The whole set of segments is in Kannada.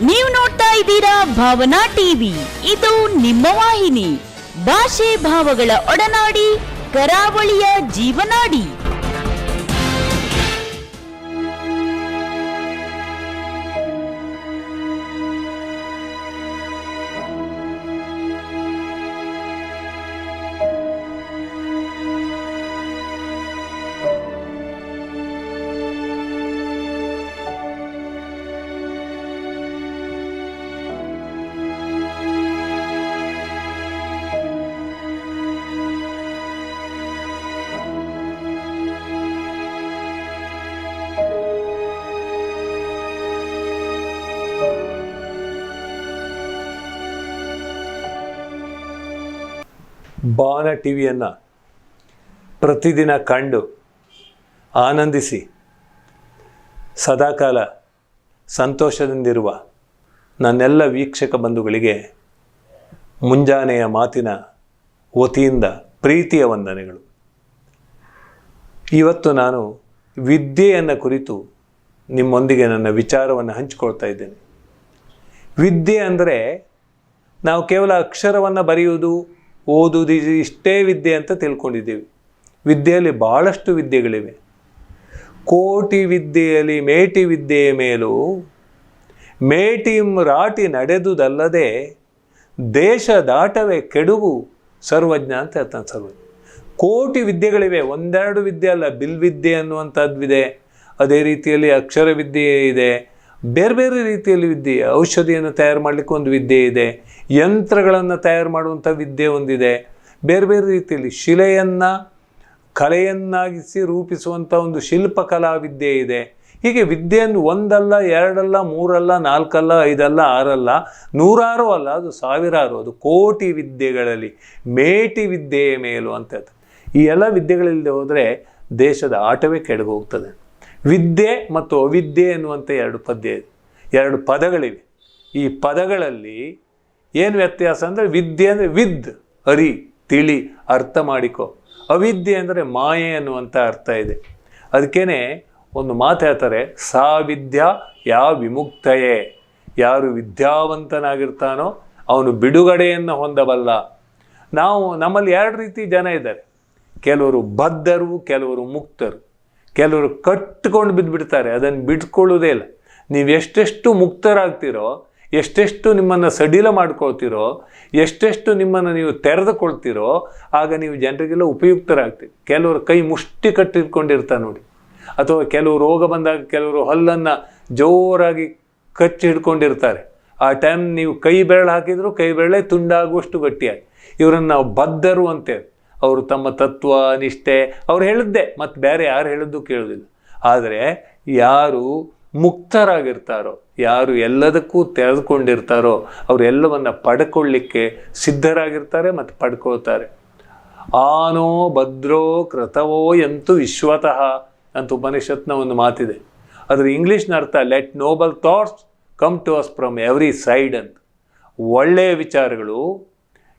ನೀವು ನೋಡ್ತಾ ಇದ್ದೀರಾ ಭಾವನಾ ಟಿವಿ. ಇದು ನಿಮ್ಮ ವಾಹಿನಿ. ಭಾಷೆ ಭಾವಗಳ ಒಡನಾಡಿ ಕರಾವಳಿಯ ಜೀವನಾಡಿ. ಬಾನ ಟಿ ವಿಯನ್ನು ಪ್ರತಿದಿನ ಕಂಡು ಆನಂದಿಸಿ ಸದಾಕಾಲ ಸಂತೋಷದಿಂದಿರುವ ನನ್ನೆಲ್ಲ ವೀಕ್ಷಕ ಬಂಧುಗಳಿಗೆ ಮುಂಜಾನೆಯ ಮಾತಿನ ವತಿಯಿಂದ ಪ್ರೀತಿಯ ವಂದನೆಗಳು. ಇವತ್ತು ನಾನು ವಿದ್ಯೆಯನ್ನು ಕುರಿತು ನಿಮ್ಮೊಂದಿಗೆ ನನ್ನ ವಿಚಾರವನ್ನು ಹಂಚಿಕೊಳ್ತಾ ಇದ್ದೇನೆ. ವಿದ್ಯೆ ಅಂದರೆ ನಾವು ಕೇವಲ ಅಕ್ಷರವನ್ನು ಬರೆಯುವುದು ಓದುವುದು ಇದು ಇಷ್ಟೇ ವಿದ್ಯೆ ಅಂತ ತಿಳ್ಕೊಂಡಿದ್ದೀವಿ. ವಿದ್ಯೆಯಲ್ಲಿ ಭಾಳಷ್ಟು ವಿದ್ಯೆಗಳಿವೆ. ಕೋಟಿ ವಿದ್ಯೆಯಲ್ಲಿ ಮೇಟಿ ವಿದ್ಯೆಯ ಮೇಲೂ ಮೇಟಿಂ ರಾಟಿ ನಡೆದುದಲ್ಲದೆ ದೇಶ ದಾಟವೇ ಕೆಡುವು ಸರ್ವಜ್ಞ ಅಂತ ಹೇಳ್ತಾನೆ ಸರ್ವಜ್ಞ. ಕೋಟಿ ವಿದ್ಯೆಗಳಿವೆ, ಒಂದೆರಡು ವಿದ್ಯೆ ಅಲ್ಲ, ಬಿಲ್ ವಿದ್ಯೆ ಅನ್ನುವಂಥದ್ದಿದೆ ಅದೇ ರೀತಿಯಲ್ಲಿ ಅಕ್ಷರ ವಿದ್ಯೆ ಇದೆ. ಬೇರೆ ಬೇರೆ ರೀತಿಯಲ್ಲಿ ವಿದ್ಯೆ, ಔಷಧಿಯನ್ನು ತಯಾರು ಮಾಡಲಿಕ್ಕೆ ಒಂದು ವಿದ್ಯೆ ಇದೆ. ಯಂತ್ರಗಳನ್ನು ತಯಾರು ಮಾಡುವಂಥ ವಿದ್ಯೆ ಒಂದಿದೆ. ಬೇರೆ ಬೇರೆ ರೀತಿಯಲ್ಲಿ ಶಿಲೆಯನ್ನು, ಕಲೆಯನ್ನಾಗಿಸಿ ರೂಪಿಸುವಂಥ ಒಂದು ಶಿಲ್ಪಕಲಾ ವಿದ್ಯೆ ಇದೆ. ಹೀಗೆ ವಿದ್ಯೆಯನ್ನು ಒಂದಲ್ಲ, ಎರಡಲ್ಲ, ಮೂರಲ್ಲ, ನಾಲ್ಕಲ್ಲ, ಐದಲ್ಲ, ಆರಲ್ಲ, ನೂರಾರು ಅಲ್ಲ, ಅದು ಸಾವಿರಾರು, ಅದು ಕೋಟಿ ವಿದ್ಯೆಗಳಲ್ಲಿ, ಮೇಟಿ ವಿದ್ಯೆಯ ಮೇಲು ಅಂತ. ಈ ಎಲ್ಲ ವಿದ್ಯೆಗಳಿಲ್ಲದೆ ಹೋದರೆ ದೇಶದ ಆಟವೇ ಕೆಡಗೋಗ್ತದೆ. ವಿದ್ಯೆ ಮತ್ತು ಅವಿದ್ಯೆ ಎನ್ನುವಂಥ ಎರಡು ಪದ್ಯ ಇದೆ ಎರಡು ಪದಗಳಿವೆ. ಈ ಪದಗಳಲ್ಲಿ ಏನು ವ್ಯತ್ಯಾಸ ಅಂದರೆ ವಿದ್ಯೆ ಅಂದರೆ ವಿದ್, ಅರಿ, ತಿಳಿ, ಅರ್ಥ ಮಾಡಿಕೊ. ಅವಿದ್ಯೆ ಅಂದರೆ ಮಾಯೆ ಅನ್ನುವಂಥ ಅರ್ಥ ಇದೆ. ಅದಕ್ಕೇನೆ ಒಂದು ಮಾತು ಹೇಳ್ತಾರೆ, ಸಾ ವಿದ್ಯಾ ಯಾ ವಿಮುಕ್ತಯೇ. ಯಾರು ವಿದ್ಯಾವಂತನಾಗಿರ್ತಾನೋ ಅವನು ಬಿಡುಗಡೆಯನ್ನು ಹೊಂದಬಲ್ಲ. ನಾವು ನಮ್ಮಲ್ಲಿ ಎರಡು ರೀತಿ ಜನ ಇದ್ದಾರೆ. ಕೆಲವರು ಬದ್ಧರು, ಕೆಲವರು ಮುಕ್ತರು. ಕೆಲವರು ಕಟ್ಟಿಕೊಂಡು ಬಿದ್ದುಬಿಡ್ತಾರೆ ಅದನ್ನು ಬಿಟ್ಕೊಳ್ಳೋದೇ ಇಲ್ಲ. ನೀವು ಎಷ್ಟೆಷ್ಟು ಮುಕ್ತರಾಗ್ತೀರೋ ಎಷ್ಟೆಷ್ಟು ನಿಮ್ಮನ್ನು ಸಡಿಲ ಮಾಡ್ಕೊಳ್ತೀರೋ, ಎಷ್ಟೆಷ್ಟು ನಿಮ್ಮನ್ನು ನೀವು ತೆರೆದುಕೊಳ್ತೀರೋ, ಆಗ ನೀವು ಜನರಿಗೆಲ್ಲ ಉಪಯುಕ್ತರಾಗ್ತೀರಿ. ಕೆಲವರು ಕೈ ಮುಷ್ಟಿ ಕಟ್ಟಿಟ್ಕೊಂಡಿರ್ತಾರೆ ನೋಡಿ. ಅಥವಾ ಕೆಲವು ರೋಗ ಬಂದಾಗ ಕೆಲವರು ಹಲ್ಲನ್ನು ಜೋರಾಗಿ ಕಚ್ಚಿ ಹಿಡ್ಕೊಂಡಿರ್ತಾರೆ ಆ ಟೈಮ್ ನೀವು ಕೈ ಬೆರಳು ಹಾಕಿದ್ರು ಕೈ ಬೆರಳೆ ತುಂಡಾಗುವಷ್ಟು ಗಟ್ಟಿಯಾಗಿ. ಇವರನ್ನು ನಾವು ಬದ್ಧರು ಅಂತೇವೆ ಅವರು ತಮ್ಮ ತತ್ವ, ನಿಷ್ಠೆ, ಅವ್ರು ಹೇಳಿದ್ದೆ ಮತ್ತು ಬೇರೆ ಯಾರು ಹೇಳಿದ್ದು ಕೇಳೋದಿಲ್ಲ. ಆದರೆ ಯಾರು ಮುಕ್ತರಾಗಿರ್ತಾರೋ, ಯಾರು ಎಲ್ಲದಕ್ಕೂ ತೆರೆದುಕೊಂಡಿರ್ತಾರೋ ಅವರು ಎಲ್ಲವನ್ನು ಪಡ್ಕೊಳ್ಳಿಕ್ಕೆ ಸಿದ್ಧರಾಗಿರ್ತಾರೆ ಮತ್ತು ಪಡ್ಕೊಳ್ತಾರೆ. ಆನೋ ಭದ್ರೋ ಕೃತವೋ ಎಂತೂ ವಿಶ್ವತಃ ಅಂತ ಉಪನಿಷತ್ನ ಒಂದು ಮಾತಿದೆ. ಅದರ ಇಂಗ್ಲೀಷ್ನ ಅರ್ಥ let noble thoughts come to us from every side ಅಂತ. ಒಳ್ಳೆಯ ವಿಚಾರಗಳು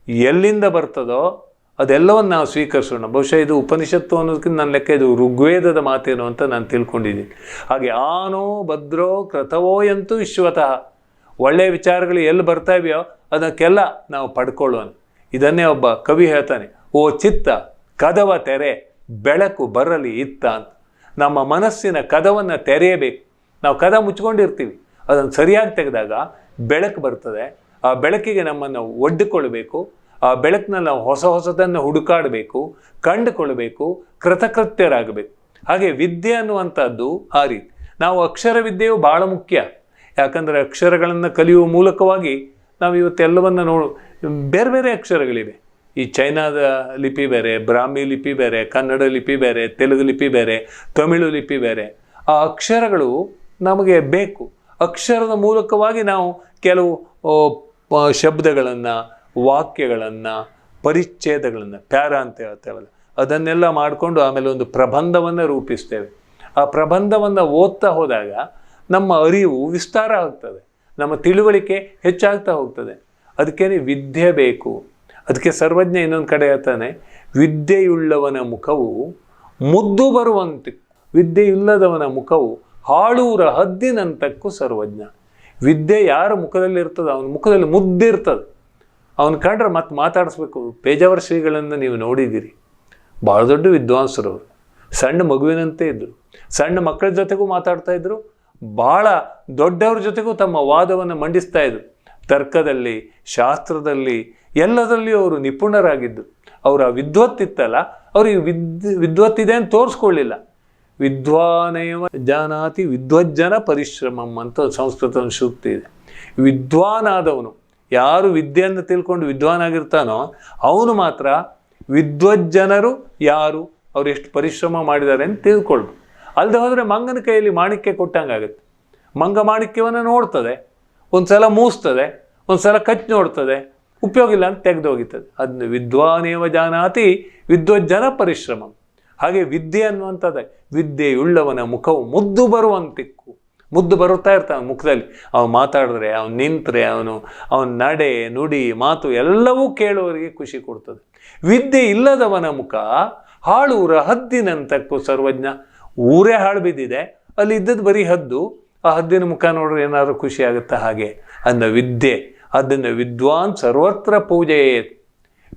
ಎಲ್ಲಿಂದ ಬರ್ತದೋ ಅದೆಲ್ಲವನ್ನು ನಾವು ಸ್ವೀಕರಿಸೋಣ. ಬಹುಶಃ ಇದು ಉಪನಿಷತ್ತು ಅನ್ನೋದಕ್ಕಿಂತ ನನ್ನ ಲೆಕ್ಕ ಇದು ಋಗ್ವೇದದ ಮಾತೇನು ಅಂತ ನಾನು ತಿಳ್ಕೊಂಡಿದ್ದೀನಿ. ಹಾಗೆ ಆನೋ ಭದ್ರೋ ಕೃತವೋ ಎಂತೂ ವಿಶ್ವತಃ. ಒಳ್ಳೆಯ ವಿಚಾರಗಳು ಎಲ್ಲಿ ಬರ್ತಾ ಇವೆಯೋ ಅದಕ್ಕೆಲ್ಲ ನಾವು ಪಡ್ಕೊಳ್ಳೋಣ. ಇದನ್ನೇ ಒಬ್ಬ ಕವಿ ಹೇಳ್ತಾನೆ, ಓ ಚಿತ್ತ, ಕದವ ತೆರೆ, ಬೆಳಕು ಬರಲಿ ಇತ್ತ ಅಂತ. ನಮ್ಮ ಮನಸ್ಸಿನ ಕದವನ್ನು ತೆರೆಯಬೇಕು. ನಾವು ಕದ ಮುಚ್ಕೊಂಡಿರ್ತೀವಿ. ಅದನ್ನು ಸರಿಯಾಗಿ ತೆಗೆದಾಗ ಬೆಳಕು ಬರ್ತದೆ. ಆ ಬೆಳಕಿಗೆ ನಮ್ಮನ್ನು ಒಡ್ಡಿಕೊಳ್ಬೇಕು ಆ ಬೆಳಕಿನಲ್ಲಿ ನಾವು ಹೊಸ ಹೊಸದನ್ನು ಹುಡುಕಾಡಬೇಕು ಕಂಡುಕೊಳ್ಬೇಕು ಕೃತಕೃತ್ಯರಾಗಬೇಕು. ಹಾಗೆ ವಿದ್ಯೆ ಅನ್ನುವಂಥದ್ದು ಆ ರೀತಿ. ನಾವು ಅಕ್ಷರ ವಿದ್ಯೆಯು ಭಾಳ ಮುಖ್ಯ. ಯಾಕಂದರೆ ಅಕ್ಷರಗಳನ್ನು ಕಲಿಯುವ ಮೂಲಕವಾಗಿ ನಾವು ಇವತ್ತೆಲ್ಲವನ್ನು ನೋಡು, ಬೇರೆ ಬೇರೆ ಅಕ್ಷರಗಳಿವೆ. ಈ ಚೈನಾದ ಲಿಪಿ ಬೇರೆ, ಬ್ರಾಹ್ಮಿ ಲಿಪಿ ಬೇರೆ, ಕನ್ನಡ ಲಿಪಿ ಬೇರೆ, ತೆಲುಗು ಲಿಪಿ ಬೇರೆ, ತಮಿಳು ಲಿಪಿ ಬೇರೆ. ಆ ಅಕ್ಷರಗಳು ನಮಗೆ ಬೇಕು. ಅಕ್ಷರದ ಮೂಲಕವಾಗಿ ನಾವು ಕೆಲವು ಶಬ್ದಗಳನ್ನು ವಾಕ್ಯಗಳನ್ನು, ಪರಿಚ್ಛೇದಗಳನ್ನು, ಪ್ಯಾರ ಅಂತ ಹೇಳ್ತೇವಲ್ಲ, ಅದನ್ನೆಲ್ಲ ಮಾಡಿಕೊಂಡು ಆಮೇಲೆ ಒಂದು ಪ್ರಬಂಧವನ್ನು ರೂಪಿಸ್ತೇವೆ. ಆ ಪ್ರಬಂಧವನ್ನು ಓದ್ತಾ ಹೋದಾಗ ನಮ್ಮ ಅರಿವು ವಿಸ್ತಾರ ಆಗ್ತದೆ. ನಮ್ಮ ತಿಳುವಳಿಕೆ ಹೆಚ್ಚಾಗ್ತಾ ಹೋಗ್ತದೆ. ಅದಕ್ಕೇನೆ ವಿದ್ಯೆ ಬೇಕು. ಅದಕ್ಕೆ ಸರ್ವಜ್ಞ ಇನ್ನೊಂದು ಕಡೆ ಹೇಳ್ತಾನೆ, ವಿದ್ಯೆಯುಳ್ಳವನ ಮುಖವು ಮುದ್ದು ಬರುವಂತೆ, ವಿದ್ಯೆಯಿಲ್ಲದವನ ಮುಖವು ಹಾಳೂರ ಹದ್ದಿನಂತಕ್ಕೂ ಸರ್ವಜ್ಞ. ವಿದ್ಯೆ ಯಾರ ಮುಖದಲ್ಲಿ ಇರ್ತದೆ ಅವನ ಮುಖದಲ್ಲಿ ಮುದ್ದಿರ್ತದೆ. ಅವನು ಕಂಡ್ರೆ ಮತ್ತೆ ಮಾತಾಡಿಸ್ಬೇಕು. ಪೇಜಾವರ ಶ್ರೀಗಳನ್ನು ನೀವು ನೋಡಿದ್ದೀರಿ. ಭಾಳ ದೊಡ್ಡ ವಿದ್ವಾಂಸರು ಅವರು. ಸಣ್ಣ ಮಗುವಿನಂತೆ ಇದ್ದರು ಸಣ್ಣ ಮಕ್ಕಳ ಜೊತೆಗೂ ಮಾತಾಡ್ತಾ ಇದ್ದರು ಭಾಳ ದೊಡ್ಡವ್ರ ಜೊತೆಗೂ ತಮ್ಮ ವಾದವನ್ನು ಮಂಡಿಸ್ತಾ ಇದ್ರು. ತರ್ಕದಲ್ಲಿ, ಶಾಸ್ತ್ರದಲ್ಲಿ, ಎಲ್ಲದರಲ್ಲಿಯೂ ಅವರು ನಿಪುಣರಾಗಿದ್ದರು ಅವರ ವಿದ್ವತ್ತಿತ್ತಲ್ಲ ಅವ್ರಿಗೆ ವಿದ್, ವಿದ್ವತ್ತಿದೆ ಅಂತ ತೋರಿಸ್ಕೊಳ್ಳಿಲ್ಲ. ವಿದ್ವಾನೇವ ಜಾನಾತಿ, ವಿದ್ವಜ್ಜನ ಪರಿಶ್ರಮಂ ಅಂತ ಸಂಸ್ಕೃತ ಸೂಕ್ತಿ ಇದೆ. ವಿದ್ವಾನಾದವನು. ಯಾರು ವಿದ್ಯೆಯನ್ನು ತಿಳ್ಕೊಂಡು ವಿದ್ವಾನಾಗಿರ್ತಾನೋ ಅವನು ಮಾತ್ರ ವಿದ್ವಜ್ಜನರು ಯಾರು? ಅವ್ರು ಎಷ್ಟು ಪರಿಶ್ರಮ ಮಾಡಿದ್ದಾರೆ ಅಂತ ತಿಳ್ಕೊಳ್ಬೇಕು. ಅಲ್ಲದೆ ಹೋದರೆ ಮಂಗನ ಕೈಯಲ್ಲಿ ಮಾಣಿಕ್ಯ ಕೊಟ್ಟಂಗಾಗುತ್ತೆ. ಮಂಗ ಮಾಣಿಕ್ಯವನ್ನು ನೋಡ್ತದೆ ಒಂದು ಸಲ ಮೂಸ್ತದೆ ಒಂದು ಸಲ ಕಚ್ ನೋಡ್ತದೆ, ಉಪಯೋಗ ಇಲ್ಲ ಅಂತ ತೆಗೆದು ಹೋಗಿತ್ತದೆ ಅದನ್ನು ವಿದ್ವಾನೇವ ಜಾನಾತಿ, ವಿದ್ವಜ್ಜನ ಪರಿಶ್ರಮ. ಹಾಗೆ ವಿದ್ಯೆ ಅನ್ನುವಂಥದ್ದೇ, ವಿದ್ಯೆಯುಳ್ಳವನ ಮುಖವು ಮುದ್ದು ಬರುವಂತಿಕ್ಕು. ಮುದ್ದು ಬರುತ್ತಾ ಇರ್ತಾನೆ ಮುಖದಲ್ಲಿ. ಅವನು ಮಾತಾಡಿದ್ರೆ, ಅವನು ನಿಂತರೆ, ಅವನು, ಅವನ ನಡೆ, ನುಡಿ, ಮಾತು ಎಲ್ಲವೂ ಕೇಳುವವರಿಗೆ ಖುಷಿ ಕೊಡ್ತದೆ. ವಿದ್ಯೆ ಇಲ್ಲದವನ ಮುಖ ಹಾಳೂರ ಹದ್ದಿನಂತಕ್ಕೂ ಸರ್ವಜ್ಞ. ಊರೇ ಹಾಳು ಬಿದ್ದಿದೆ, ಅಲ್ಲಿ ಇದ್ದದ್ದು ಬರೀ ಹದ್ದು. ಆ ಹದ್ದಿನ ಮುಖ ನೋಡ್ರೆ ಏನಾದರೂ ಖುಷಿ ಆಗುತ್ತಾ ಹಾಗೆ? ಅಂದ ವಿದ್ಯೆ. ಅದನ್ನು ವಿದ್ವಾನ್ ಸರ್ವತ್ರ ಪೂಜೆಯೇ.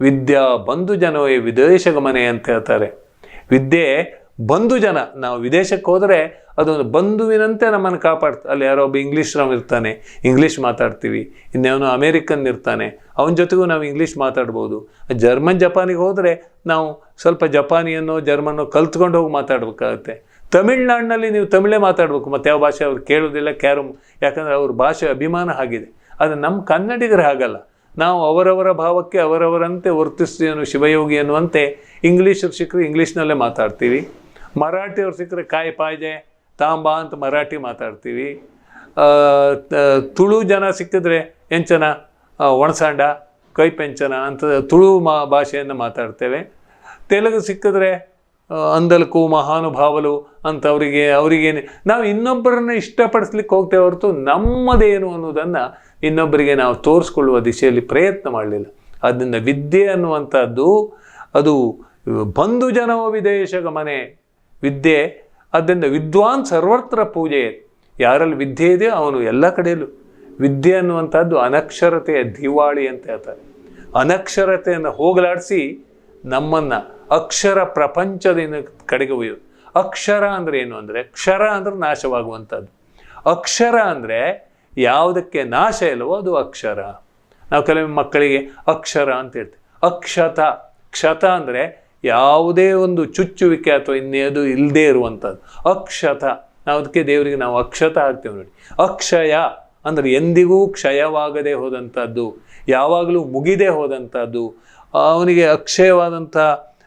ವಿದ್ಯಾ ಬಂಧು ಜನವೇ ವಿದೇಶ ಗಮನೆ ಅಂತ ಹೇಳ್ತಾರೆ. ವಿದ್ಯೆ ಬಂಧು ಜನ. ನಾವು ವಿದೇಶಕ್ಕೆ ಹೋದರೆ ಅದೊಂದು ಬಂಧುವಿನಂತೆ ನಮ್ಮನ್ನು ಕಾಪಾಡ್ತ, ಅಲ್ಲಿ ಯಾರೋ ಒಬ್ಬ ಇಂಗ್ಲೀಷ್ರವ್ ಇರ್ತಾನೆ, ಇಂಗ್ಲೀಷ್ ಮಾತಾಡ್ತೀವಿ. ಇನ್ಯಾವನು ಅಮೇರಿಕನ್ ಇರ್ತಾನೆ, ಅವನ ಜೊತೆಗೂ ನಾವು ಇಂಗ್ಲೀಷ್ ಮಾತಾಡ್ಬೋದು. ಜರ್ಮನ್ ಜಪಾನಿಗೆ ಹೋದರೆ ನಾವು ಸ್ವಲ್ಪ ಜಪಾನಿಯನ್ನು, ಜರ್ಮನ್ನು ಕಲ್ತ್ಕೊಂಡು ಹೋಗಿ ಮಾತಾಡ್ಬೇಕಾಗತ್ತೆ. ತಮಿಳ್ನಾಡಿನಲ್ಲಿ ನೀವು ತಮಿಳೇ ಮಾತಾಡಬೇಕು, ಮತ್ತು ಯಾವ ಭಾಷೆ ಅವ್ರು ಕೇಳೋದಿಲ್ಲ ಕ್ಯಾರಮ್ ಯಾಕಂದರೆ ಅವ್ರ ಭಾಷೆ ಅಭಿಮಾನ ಆಗಿದೆ. ಆದರೆ ನಮ್ಮ ಕನ್ನಡಿಗರು ಹಾಗಲ್ಲ. ನಾವು ಅವರವರ ಭಾವಕ್ಕೆ ಅವರವರಂತೆ ವರ್ತಿಸ್ತೀವಿ ಅನ್ನೋ ಶಿವಯೋಗಿ ಅನ್ನುವಂತೆ ಇಂಗ್ಲೀಷರು ಸಿಕ್ಕರೆ ಇಂಗ್ಲೀಷ್ನಲ್ಲೇ ಮಾತಾಡ್ತೀವಿ. ಮರಾಠಿಯವ್ರು ಸಿಕ್ಕರೆ ಕಾಯಿ ಪಾಯ್ಜೆ ತಾಂಬ ಅಂತ ಮರಾಠಿ ಮಾತಾಡ್ತೀವಿ. ತುಳು ಜನ ಸಿಕ್ಕಿದ್ರೆ ಎಂಚನ ಒಣಸಾಂಡ ಕೈ ಪೆಂಚನ ಅಂತ ತುಳು ಮಾ, ಭಾಷೆಯನ್ನು ಮಾತಾಡ್ತೇವೆ. ತೆಲುಗು ಸಿಕ್ಕಿದ್ರೆ ಅಂದಲ್ಕು, ಮಹಾನುಭಾವಲು ಅಂತ ಅವರಿಗೆ ಅವರಿಗೇನೆ ನಾವು ಇನ್ನೊಬ್ಬರನ್ನ ಇಷ್ಟಪಡಿಸ್ಲಿಕ್ಕೆ ಹೋಗ್ತೇವೆ ಹೊರತು ನಮ್ಮದೇನು ಅನ್ನೋದನ್ನು ಇನ್ನೊಬ್ಬರಿಗೆ ನಾವು ತೋರಿಸ್ಕೊಳ್ಳುವ ದಿಶೆಯಲ್ಲಿ ಪ್ರಯತ್ನ ಮಾಡಲಿಲ್ಲ. ಅದರಿಂದ ವಿದ್ಯೆ ಅನ್ನುವಂಥದ್ದು, ಅದು ಬಂಧು ಜನವ ವಿದೇಶ ಗಮನೆ ವಿದ್ಯೆ ಅದರಿಂದ ವಿದ್ವಾನ್ ಸರ್ವತ್ರ ಪೂಜೆ ಯಾರಲ್ಲಿ ವಿದ್ಯೆ ಇದೆ? ಅವನು ಎಲ್ಲ ಕಡೆಯಲ್ಲೂ. ವಿದ್ಯೆ ಅನ್ನುವಂಥದ್ದು ಅನಕ್ಷರತೆಯ ದಿವಾಳಿ ಅಂತ ಹೇಳ್ತಾರೆ. ಅನಕ್ಷರತೆಯನ್ನು ಹೋಗಲಾಡಿಸಿ ನಮ್ಮನ್ನು ಅಕ್ಷರ ಪ್ರಪಂಚದಿಂದ ಕಡೆಗೆ ಒಯ್ಯೋದು. ಅಕ್ಷರ ಅಂದರೆ ಏನು ಅಂದರೆ, ಕ್ಷರ ಅಂದ್ರೆ ನಾಶವಾಗುವಂಥದ್ದು. ಅಕ್ಷರ ಅಂದರೆ ಯಾವುದಕ್ಕೆ ನಾಶ ಇಲ್ಲವೋ ಅದು ಅಕ್ಷರ. ನಾವು ಕೆಲವೊಮ್ಮೆ ಮಕ್ಕಳಿಗೆ ಅಕ್ಷರ ಅಂತ ಹೇಳ್ತೀವಿ. ಅಕ್ಷತ. ಕ್ಷತ ಅಂದರೆ ಯಾವುದೇ ಒಂದು ಚುಚ್ಚುವಿಕೆ ಅಥವಾ ಇನ್ನೇದು ಇಲ್ಲದೇ ಇರುವಂಥದ್ದು. ಅಕ್ಷತ. ನಾವು ಅದಕ್ಕೆ ದೇವರಿಗೆ ನಾವು ಅಕ್ಷತ ಹಾಕ್ತೇವೆ ನೋಡಿ. ಅಕ್ಷಯ ಅಂದರೆ ಎಂದಿಗೂ ಕ್ಷಯವಾಗದೆ ಹೋದಂಥದ್ದು, ಯಾವಾಗಲೂ ಮುಗಿದೆ ಹೋದಂಥದ್ದು. ಅವನಿಗೆ ಅಕ್ಷಯವಾದಂಥ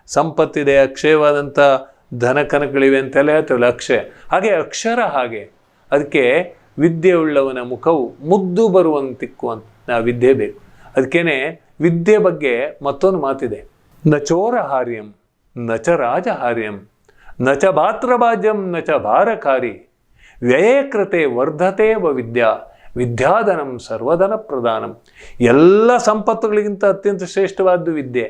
ಸಂಪತ್ತಿದೆ, ಅಕ್ಷಯವಾದಂಥ ಧನ ಕನಕಗಳಿವೆ ಅಂತೆಲ್ಲ ಹೇಳ್ತೇವಲ್ಲ ಅಕ್ಷಯ. ಹಾಗೆ ಅಕ್ಷರ ಹಾಗೆ. ಅದಕ್ಕೆ ವಿದ್ಯೆ ಉಳ್ಳವನ ಮುಖವು ಮುದ್ದು ಬರುವಂತಿಕ್ಕು ಅಂತ ವಿದ್ಯೆ ಬೇಕು. ಅದಕ್ಕೇನೆ ವಿದ್ಯೆ ಬಗ್ಗೆ ಮತ್ತೊಂದು ಮಾತಿದೆ. ನ ಚೋರಹಾರ್ಯಂ ನ ಚ ರಾಜಹಾರ್ಯಂ ನ ಚ ಭಾತ್ರಭಾಜ್ಯಂ ನ ಚ ಭಾರಕಾರಿ ವ್ಯಯಕೃತೆ ವ ವಿದ್ಯಾ ವಿದ್ಯಾಧನಂ ಸರ್ವಧನ ಪ್ರಧಾನಂ ಎಲ್ಲ ಸಂಪತ್ತುಗಳಿಗಿಂತ ಅತ್ಯಂತ ಶ್ರೇಷ್ಠವಾದ್ದು ವಿದ್ಯೆ.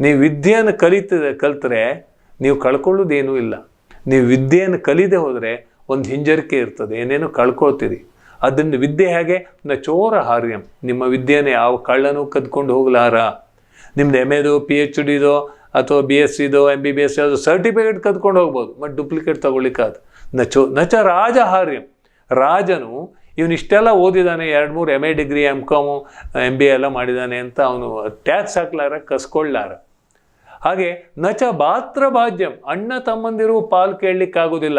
ನೀವು ವಿದ್ಯೆಯನ್ನು ಕಲಿತ, ಕಲಿತರೆ ನೀವು ಕಳ್ಕೊಳ್ಳೋದೇನೂ ಇಲ್ಲ. ನೀವು ವಿದ್ಯೆಯನ್ನು ಕಲಿದೆ ಹೋದರೆ ಒಂದು ಹಿಂಜರಿಕೆ ಇರ್ತದೆ, ಏನೇನೋ ಕಳ್ಕೊಳ್ತೀರಿ. ಅದನ್ನು ವಿದ್ಯೆ ಹೇಗೆ? ನ ಚೋರ ಹಾರ್ಯಂ ನಿಮ್ಮ ವಿದ್ಯೆಯನ್ನು ಯಾವ ಕಳ್ಳನೂ ಕದ್ಕೊಂಡು ಹೋಗಲಾರ. ನಿಮ್ದು ಎಂ ಎದು ಪಿ ಎಚ್ ಡಿದೋ ಅಥವಾ ಬಿ ಎಸ್ ಸಿದೋ ಎಂ ಬಿ ಬಿ ಎಸ್ ಯಾವುದೋ ಸರ್ಟಿಫಿಕೇಟ್ ಕದ್ಕೊಂಡು ಹೋಗ್ಬೋದು. ಮತ್ತು ಡೂಪ್ಲಿಕೇಟ್ ತಗೊಳ್ಳಿಕ್ಕಾದ. ನಚೋ ನಚ ರಾಜ ರಾಜನು ಇವನು ಇಷ್ಟೆಲ್ಲ ಓದಿದ್ದಾನೆ ಎರಡು ಮೂರು M A degree M com M B ಎಲ್ಲ ಮಾಡಿದ್ದಾನೆ ಅಂತ ಅವನು ಟ್ಯಾಕ್ಸ್ ಹಾಕ್ಲಾರ ಕಸ್ಕೊಳ್ಳಾರ ಹಾಗೆ ನಚ ಭಾತ್ರ ಭಾಜ್ಯಂ ಅಣ್ಣ ತಮ್ಮಂದಿರು ಪಾಲು ಕೇಳಲಿಕ್ಕಾಗೋದಿಲ್ಲ.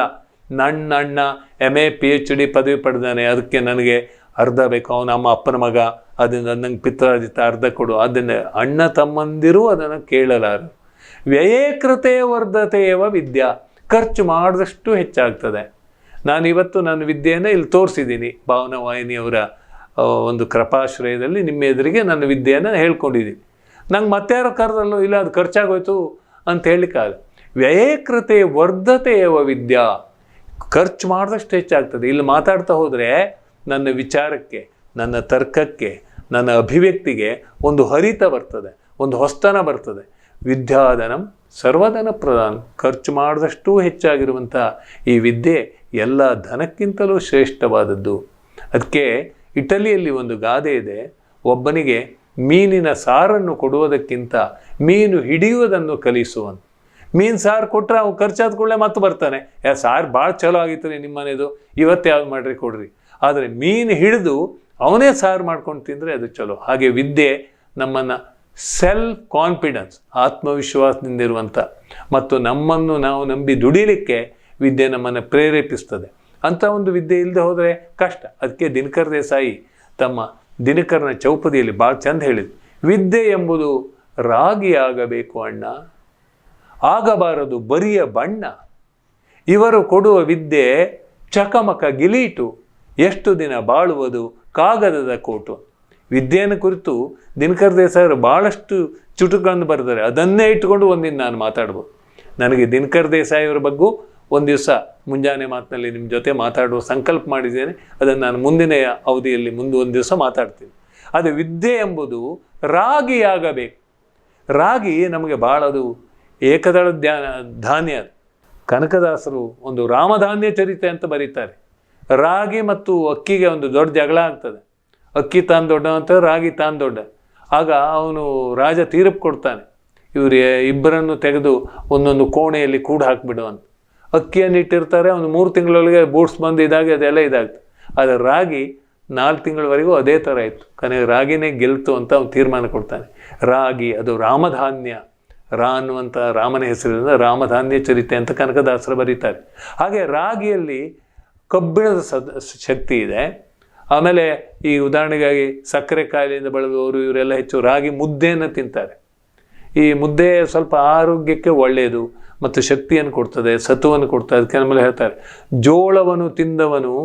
ನನ್ನ ಅಣ್ಣ M A P H D ಪದವಿ ಪಡೆದಾನೆ. ಅದಕ್ಕೆ ನನಗೆ ಅರ್ಧ ಬೇಕು, ಅವನ ಅಮ್ಮ ಅಪ್ಪನ ಮಗ, ಅದನ್ನು ನಂಗೆ ಪಿತ್ರಾಜಿತ ಅರ್ಧ ಕೊಡು, ಅದನ್ನು. ಅಣ್ಣ ತಮ್ಮಂದಿರು ಅದನ್ನು ಕೇಳಲಾರು. ವ್ಯಯೇಕೃತೆ ವರ್ಧತೆಯವ ವಿದ್ಯಾ. ಖರ್ಚು ಮಾಡಿದಷ್ಟು ಹೆಚ್ಚಾಗ್ತದೆ. ನಾನು ಇವತ್ತು ನನ್ನ ವಿದ್ಯೆಯನ್ನು ಇಲ್ಲಿ ತೋರಿಸಿದ್ದೀನಿ. ಭಾವನಾ ವಾಹಿನಿಯವರ ಒಂದು ಕೃಪಾಶ್ರಯದಲ್ಲಿ ನಿಮ್ಮ ಎದುರಿಗೆ ನನ್ನ ವಿದ್ಯೆಯನ್ನು ಹೇಳ್ಕೊಂಡಿದ್ದೀನಿ. ನಂಗೆ ಮತ್ತೆ ಯಾರೋ ಕರೆದಲ್ಲೋ, ಇಲ್ಲ ಅದು ಖರ್ಚಾಗೋಯ್ತು ಅಂತ ಹೇಳಲಿಕ್ಕಾಗಲ್ಲ ವ್ಯಯೇಕೃತೆ ವರ್ಧತೆಯವ ವಿದ್ಯಾ. ಖರ್ಚು ಮಾಡಿದಷ್ಟು ಹೆಚ್ಚಾಗ್ತದೆ. ಇಲ್ಲಿ ಮಾತಾಡ್ತಾ ಹೋದರೆ ನನ್ನ ವಿಚಾರಕ್ಕೆ, ನನ್ನ ತರ್ಕಕ್ಕೆ, ನನ್ನ ಅಭಿವ್ಯಕ್ತಿಗೆ ಒಂದು ಹರಿತ ಬರ್ತದೆ, ಒಂದು ಹೊಸ್ತನ ಬರ್ತದೆ. ವಿದ್ಯಾಧನಂ ಸರ್ವಧನ ಪ್ರಧಾನ. ಖರ್ಚು ಮಾಡಿದಷ್ಟೂ ಹೆಚ್ಚಾಗಿರುವಂಥ ಈ ವಿದ್ಯೆ ಎಲ್ಲ ಧನಕ್ಕಿಂತಲೂ ಶ್ರೇಷ್ಠವಾದದ್ದು. ಅದಕ್ಕೆ ಇಟಲಿಯಲ್ಲಿ ಒಂದು ಗಾದೆ ಇದೆ. ಒಬ್ಬನಿಗೆ ಮೀನಿನ ಸಾರನ್ನು ಕೊಡುವುದಕ್ಕಿಂತ ಮೀನು ಹಿಡಿಯುವುದನ್ನು ಕಲಿಸುವಂತ ಮೀನು ಸಾರು ಕೊಟ್ಟರೆ ಅವನು ಖರ್ಚಾದ ಕೂಡಲೇ ಮತ್ತೆ ಬರ್ತಾನೆ. ಯಾ ಸಾರು ಭಾಳ ಚಲೋ ಆಗಿತ್ತು ರೀ ನಿಮ್ಮ ಮನೆದು ಇವತ್ತು ಯಾವ್ದು ಮಾಡಿರಿ ಕೊಡ್ರಿ. ಆದರೆ ಮೀನು ಹಿಡಿದು ಅವನೇ ಸಾರು ಮಾಡ್ಕೊಂಡು ತಿಂದರೆ ಅದು ಚಲೋ. ಹಾಗೆ ವಿದ್ಯೆ ನಮ್ಮನ್ನು ಸೆಲ್ಫ್ ಕಾನ್ಫಿಡೆನ್ಸ್ ಆತ್ಮವಿಶ್ವಾಸದಿಂದ ಇರುವಂಥ ಮತ್ತು ನಮ್ಮನ್ನು ನಾವು ನಂಬಿ ದುಡಿಲಿಕ್ಕೆ ವಿದ್ಯೆ ನಮ್ಮನ್ನು ಪ್ರೇರೇಪಿಸ್ತದೆ. ಅಂಥ ಒಂದು ವಿದ್ಯೆ ಇಲ್ಲದೆ ಹೋದರೆ ಕಷ್ಟ. ಅದಕ್ಕೆ ದಿನಕರ್ ದೇಸಾಯಿ ತಮ್ಮ ದಿನಕರನ ಚೌಪದಿಯಲ್ಲಿ ಭಾಳ ಚಂದ ಹೇಳಿದ್ರು ವಿದ್ಯೆ ಎಂಬುದು ರಾಗಿಯಾಗಬೇಕು ಅಣ್ಣ, ಆಗಬಾರದು ಬರಿಯ ಬಣ್ಣ. ಇವರು ಕೊಡುವ ವಿದ್ಯೆ ಚಕಮಕ ಗಿಲೀಟು ಎಷ್ಟು ದಿನ ಬಾಳುವುದು ಕಾಗದದ ಕೋಟು. ವಿದ್ಯೆಯನ್ನು ಕುರಿತು ದಿನಕರ್ ದೇಸಾಯರು ಭಾಳಷ್ಟು ಚುಟುಕಗಳನ್ನು ಬರೆದರೆ ಅದನ್ನೇ ಇಟ್ಟುಕೊಂಡು ಒಂದಿನ ನಾನು ಮಾತಾಡ್ಬೋದು. ನನಗೆ ದಿನಕರ್ ದೇಸಾಯಿಯವರ ಬಗ್ಗೂ ಒಂದು ದಿವಸ ಮುಂಜಾನೆ ಮಾತಿನಲ್ಲಿ ನಿಮ್ಮ ಜೊತೆ ಮಾತಾಡುವ ಸಂಕಲ್ಪ ಮಾಡಿದ್ದೇನೆ. ಅದನ್ನು ನಾನು ಮುಂದಿನ ಅವಧಿಯಲ್ಲಿ ಮುಂದೆ ಒಂದು ದಿವಸ ಮಾತಾಡ್ತೀನಿ. ಅದು ವಿದ್ಯೆ ಎಂಬುದು ರಾಗಿಯಾಗಬೇಕು. ರಾಗಿ ನಮಗೆ ಭಾಳ ಅದು ಏಕದಳ ಧ್ಯಾನ ಧಾನ್ಯ. ಕನಕದಾಸರು ಒಂದು ರಾಮಧಾನ್ಯ ಚರಿತೆ ಅಂತ ಬರೀತಾರೆ. ರಾಗಿ ಮತ್ತು ಅಕ್ಕಿಗೆ ಒಂದು ದೊಡ್ಡ ಜಗಳ ಆಗ್ತದೆ. ಅಕ್ಕಿ ತಾನು ದೊಡ್ಡ ಅಂತ ರಾಗಿ ತಾನು ದೊಡ್ಡ. ಆಗ ಅವನು ರಾಜ ತೀರ್ಪು ಕೊಡ್ತಾನೆ. ಇವರು ಇಬ್ಬರನ್ನು ತೆಗೆದು ಒಂದೊಂದು ಕೋಣೆಯಲ್ಲಿ ಕೂಡ ಹಾಕಿಬಿಡು ಅಂತ. ಅಕ್ಕಿಯನ್ನು ಇಟ್ಟಿರ್ತಾರೆ ಅವನು ಮೂರು ತಿಂಗಳೊಳಗೆ ಬೂಟ್ಸ್ ಬಂದು ಇದಾಗಿ, ಅದೆಲ್ಲ ಇದಾಗ್ತದೆ. ಆದರೆ ರಾಗಿ ನಾಲ್ಕು ತಿಂಗಳವರೆಗೂ ಅದೇ ಥರ ಇತ್ತು. ಕನೆಗೆ ರಾಗಿನೇ ಗೆಲ್ತು ಅಂತ ಅವನು ತೀರ್ಮಾನ ಕೊಡ್ತಾನೆ. ರಾಗಿ, ಅದು ರಾಮಧಾನ್ಯ. ರಾ ಅನ್ನುವಂಥ ರಾಮನ ಹೆಸರಿನಿಂದ ರಾಮಧಾನ್ಯ ಚರಿತೆ ಅಂತ ಕನಕದಾಸರು ಬರೀತಾರೆ. ಹಾಗೆ ರಾಗಿಯಲ್ಲಿ ಕಬ್ಬಿಣದ ಸದ್, ಶಕ್ತಿ ಇದೆ. ಆಮೇಲೆ ಈ ಉದಾಹರಣೆಗಾಗಿ ಸಕ್ಕರೆ ಕಾಯಿಲೆಯಿಂದ ಬಳಲುವವರು ಇವರೆಲ್ಲ ಹೆಚ್ಚು ರಾಗಿ ಮುದ್ದೆಯನ್ನು ತಿಂತಾರೆ. ಈ ಮುದ್ದೆ ಸ್ವಲ್ಪ ಆರೋಗ್ಯಕ್ಕೆ ಒಳ್ಳೆಯದು ಮತ್ತು ಶಕ್ತಿಯನ್ನು ಕೊಡ್ತದೆ, ಸತ್ವವನ್ನು ಕೊಡ್ತದೆ, ಅದಕ್ಕೆ ನಮ್ಮಲ್ಲಿ ಹೇಳ್ತಾರೆ. ಜೋಳವನ್ನು ತಿಂದವನು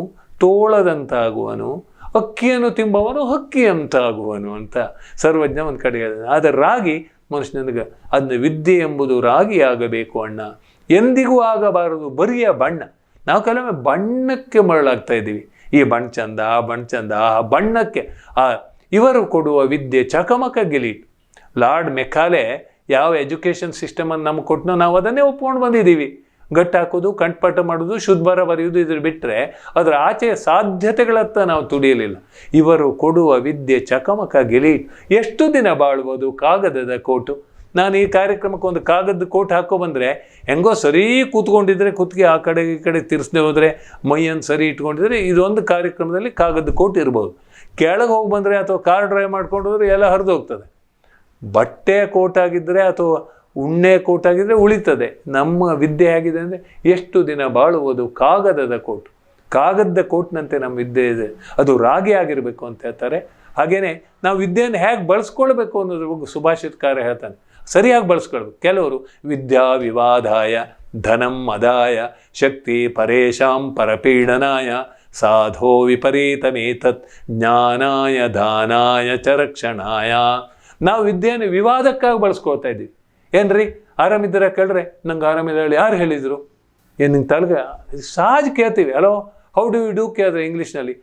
ತೋಳದಂತಾಗುವನು, ಅಕ್ಕಿಯನ್ನು ತಿಂಬವನು ಹಕ್ಕಿಯಂತಾಗುವನು ಅಂತ ಸರ್ವಜ್ಞ ಒಂದು ಕಡೆ ಹೇಳಿದ ಆದರೆ ರಾಗಿ ಮನುಷ್ಯನಿಗೆ ಅದನ್ನ ವಿದ್ಯೆ ಎಂಬುದು ರಾಗಿಯಾಗಬೇಕು ಅಣ್ಣ. ಎಂದಿಗೂ ಆಗಬಾರದು, ಬರಿಯ ಬಣ್ಣ. ನಾವು ಕೆಲವೊಮ್ಮೆ ಬಣ್ಣಕ್ಕೆ ಮರಳಾಗ್ತಾ ಇದ್ದೀವಿ. ಈ ಬಣ್ಣ ಚಂದ, ಆ ಬಣ್ಣ ಚಂದ, ಆ ಬಣ್ಣಕ್ಕೆ. ಆ, ಇವರು ಕೊಡುವ ವಿದ್ಯೆ ಚಕಮಕ ಗಿಲೀಟ್ ಲಾರ್ಡ್ ಮೆಕಾಲೆ ಯಾವ ಎಜುಕೇಷನ್ ಸಿಸ್ಟಮನ್ನು ನಮ್ಗೆ ಕೊಟ್ಟನೋ ನಾವು ಅದನ್ನೇ ಒಪ್ಕೊಂಡು ಬಂದಿದ್ದೀವಿ. ಗಟ್ಟು ಹಾಕೋದು, ಕಂಠಪಾಠ ಮಾಡೋದು ಶುದ್ಧಬರ ಬರೆಯೋದು ಇದ್ರ ಬಿಟ್ಟರೆ ಅದರ ಆಚೆಯ ಸಾಧ್ಯತೆಗಳತ್ತ ನಾವು ತುಡಿಯಲಿಲ್ಲ ಇವರು ಕೊಡುವ ವಿದ್ಯೆ ಚಕಮಕ ಗಿಲೀಟ್ ಎಷ್ಟು ದಿನ ಬಾಳ್ಬೋದು ಕಾಗದದ ಕೋಟು. ನಾನು ಈ ಕಾರ್ಯಕ್ರಮಕ್ಕೆ ಒಂದು ಕಾಗದ ಕೋಟ್ ಹಾಕೋ ಬಂದರೆ ಹೆಂಗೋ ಸರಿ ಕೂತ್ಕೊಂಡಿದ್ರೆ ಕುತ್ತಿಗೆ ಆ ಕಡೆ ಈ ಕಡೆ ತಿರ್ಸ್ದೆ ಹೋದರೆ ಮೈಯನ್ನು ಸರಿ ಇಟ್ಕೊಂಡಿದ್ರೆ ಇದೊಂದು ಕಾರ್ಯಕ್ರಮದಲ್ಲಿ ಕಾಗದ ಕೋಟ್ ಇರ್ಬೋದು. ಕೆಳಗೆ ಹೋಗಿ ಬಂದರೆ ಅಥವಾ ಕಾರ್ ಡ್ರೈವ್ ಮಾಡ್ಕೊಂಡು ಹೋದರೆ ಎಲ್ಲ ಹರಿದು ಹೋಗ್ತದೆ. ಬಟ್ಟೆ ಕೋಟ್ ಆಗಿದ್ದರೆ ಅಥವಾ ಉಣ್ಣೆ ಕೋಟ್ ಆಗಿದ್ದರೆ ಉಳಿತದೆ. ನಮ್ಮ ವಿದ್ಯೆ ಆಗಿದೆ ಅಂದರೆ ಎಷ್ಟು ದಿನ ಬಾಳುವುದು ಕಾಗದದ ಕೋಟ್. ಕಾಗದದ ಕೋಟ್ನಂತೆ ನಮ್ಮ ವಿದ್ಯೆ ಇದೆ. ಅದು ರಾಗಿ ಆಗಿರಬೇಕು ಅಂತ ಹೇಳ್ತಾರೆ. ಹಾಗೆಯೇ ನಾವು ವಿದ್ಯೆಯನ್ನು ಹೇಗೆ ಬಳಸ್ಕೊಳ್ಬೇಕು ಅನ್ನೋದ್ರ ಬಗ್ಗೆ ಕಾರ್ಯ ಹೇಳ್ತಾನೆ. ಸರಿಯಾಗಿ ಬಳಸ್ಕೊಳ್ಬೇಕು. ಕೆಲವರು ವಿದ್ಯಾ ವಿವಾದಾಯ, ಧನಂ ಅದಾಯ, ಶಕ್ತಿ ಪರೇಶಾಂ ಪರಪೀಡನಾಯ, ಸಾಧೋ ವಿಪರೀತಮೇತತ್ ಜ್ಞಾನಾಯ, ದಾನಾಯ ಚ ರಕ್ಷಣಾಯ. ನಾವು ವಿದ್ಯೆಯನ್ನು ವಿವಾದಕ್ಕಾಗಿ ಬಳಸ್ಕೊಳ್ತಾ ಇದ್ದೀವಿ. ಏನ್ರಿ? ಆರಾಮಿದ್ದೀರಾ ಕೇಳ್ರೆ? ನಂಗೆ ಆರಾಮಿಲ್ಲ ಹೇಳಿ. ಯಾರು ಹೇಳಿದರು? ಏನು ನಿಂಗೆ ತಲೆಗ? ಸಹಜ ಕೇಳ್ತೀವಿ. Hello how do you do ಕೇಳಿದ್ರೆ ಇಂಗ್ಲೀಷ್ನಲ್ಲಿ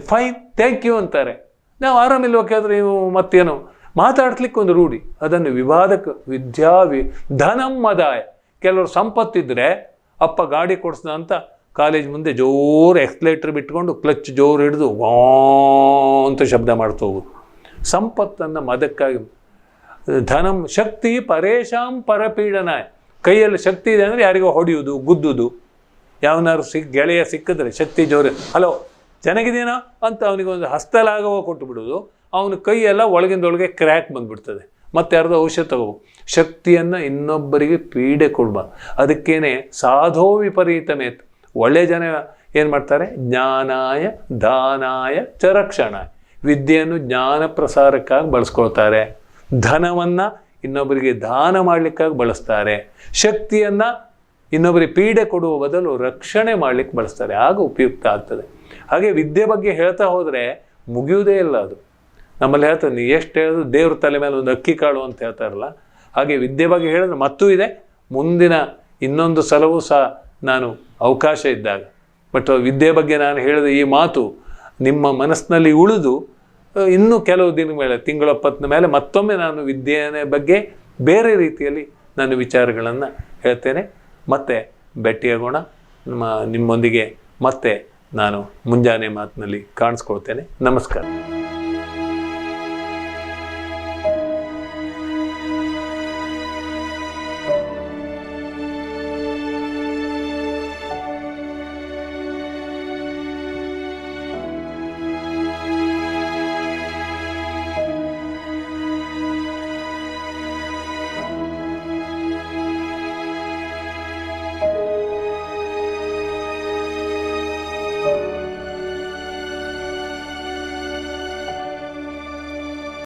ಫೈನ್ ಥ್ಯಾಂಕ್ ಯು ಅಂತಾರೆ. ನಾವು ಆರಾಮಿಲ್ವ ಕೇಳಿದ್ರೆ ನೀವು ಮತ್ತೇನು? ಮಾತಾಡ್ಲಿಕ್ಕೆ ಒಂದು ರೂಢಿ. ಅದನ್ನು ವಿವಾದಕ್ಕೆ, ವಿದ್ಯಾ ವಿ ಧನಮ್ಮದಾಯ ಮದಾಯ ಕೆಲವರು ಸಂಪತ್ತಿದ್ರೆ ಅಪ್ಪ ಗಾಡಿ ಕೊಡಿಸ್ದ ಅಂತ ಕಾಲೇಜ್ ಮುಂದೆ ಜೋರು ಎಕ್ಸ್ಲೇಟ್ರ್ ಬಿಟ್ಕೊಂಡು ಕ್ಲಚ್ ಜೋರು ಹಿಡಿದು ವಾ ಅಂತ ಶಬ್ದ ಮಾಡ್ತಾ ಹೋಗೋದು. ಸಂಪತ್ತನ್ನು ಮದಕ್ಕಾಗಿ, ಧನಂ ಶಕ್ತಿ ಪರೇಶಾಂ ಪರಪೀಡನ ಕೈಯಲ್ಲಿ ಶಕ್ತಿ ಇದೆ ಅಂದರೆ ಯಾರಿಗೋ ಹೊಡೆಯುವುದು ಗುದ್ದುದು. ಯಾವನಾದ್ರು ಸಿಕ್, ಗೆಳೆಯ ಸಿಕ್ಕಿದ್ರೆ ಶಕ್ತಿ ಜೋರು. ಹಲೋ ಚೆನ್ನಾಗಿದ್ದೀನಾ ಅಂತ ಅವನಿಗೆ ಒಂದು ಹಸ್ತಲಾಗವ ಕೊಟ್ಟು ಬಿಡೋದು. ಅವನ ಕೈಯೆಲ್ಲ ಒಳಗಿಂದೊಳಗೆ ಕ್ರ್ಯಾಕ್ ಬಂದ್ಬಿಡ್ತದೆ. ಮತ್ತೆ ಯಾರ್ದೋ ಔಷಧ ತಗೋಬೇಕು ಶಕ್ತಿಯನ್ನು ಇನ್ನೊಬ್ಬರಿಗೆ ಪೀಡೆ ಕೊಡ್ಬಾರ್ದು ಅದಕ್ಕೇನೆ ಸಾಧೋ ವಿಪರೀತಮೇತ್ ಒಳ್ಳೆ ಜನ ಏನು ಮಾಡ್ತಾರೆ? ಜ್ಞಾನಾಯ, ದಾನಾಯ ಚ ರಕ್ಷಣಾಯ. ವಿದ್ಯೆಯನ್ನು ಜ್ಞಾನ ಪ್ರಸಾರಕ್ಕಾಗಿ ಬಳಸ್ಕೊಳ್ತಾರೆ. ಧನವನ್ನು ಇನ್ನೊಬ್ಬರಿಗೆ ದಾನ ಮಾಡಲಿಕ್ಕಾಗಿ ಬಳಸ್ತಾರೆ. ಶಕ್ತಿಯನ್ನು ಇನ್ನೊಬ್ಬರಿಗೆ ಪೀಡೆ ಕೊಡುವ ಬದಲು ರಕ್ಷಣೆ ಮಾಡಲಿಕ್ಕೆ ಬಳಸ್ತಾರೆ. ಆಗ ಉಪಯುಕ್ತ ಆಗ್ತದೆ. ಹಾಗೆ ವಿದ್ಯೆ ಬಗ್ಗೆ ಹೇಳ್ತಾ ಹೋದರೆ ಮುಗಿಯುವುದೇ ಇಲ್ಲ ಅದು. ನಮ್ಮಲ್ಲಿ ಹೇಳ್ತಾರೆ ನೀವು ಎಷ್ಟು ಹೇಳಿದ್ರು ದೇವ್ರ ತಲೆ ಮೇಲೆ ಒಂದು ಅಕ್ಕಿ ಕಾಳು ಅಂತ ಹೇಳ್ತಾರಲ್ಲ ಹಾಗೆ ವಿದ್ಯೆ ಬಗ್ಗೆ ಹೇಳಿದ್ರೆ ಮತ್ತೂ ಇದೆ. ಮುಂದಿನ ಇನ್ನೊಂದು ಸಲವೂ ಸಹ ನಾನು ಅವಕಾಶ ಇದ್ದಾಗ. ಬಟ್ ವಿದ್ಯೆ ಬಗ್ಗೆ ನಾನು ಹೇಳಿದ ಈ ಮಾತು ನಿಮ್ಮ ಮನಸ್ಸಿನಲ್ಲಿ ಉಳಿದು ಇನ್ನೂ ಕೆಲವು ದಿನ ಮೇಲೆ ತಿಂಗಳೊಪ್ಪತ್ತಿನ ಮೇಲೆ ಮತ್ತೊಮ್ಮೆ ನಾನು ವಿದ್ಯೆಯ ಬಗ್ಗೆ ಬೇರೆ ರೀತಿಯಲ್ಲಿ ನಾನು ವಿಚಾರಗಳನ್ನು ಹೇಳ್ತೇನೆ. ಮತ್ತೆ ಭೇಟಿಯಾಗೋಣ ನಿಮ್ಮ ನಿಮ್ಮೊಂದಿಗೆ ಮತ್ತೆ ನಾನು ಮುಂಜಾನೆ ಮಾತಿನಲ್ಲಿ ಕಾಣಿಸ್ಕೊಳ್ತೇನೆ. ನಮಸ್ಕಾರ.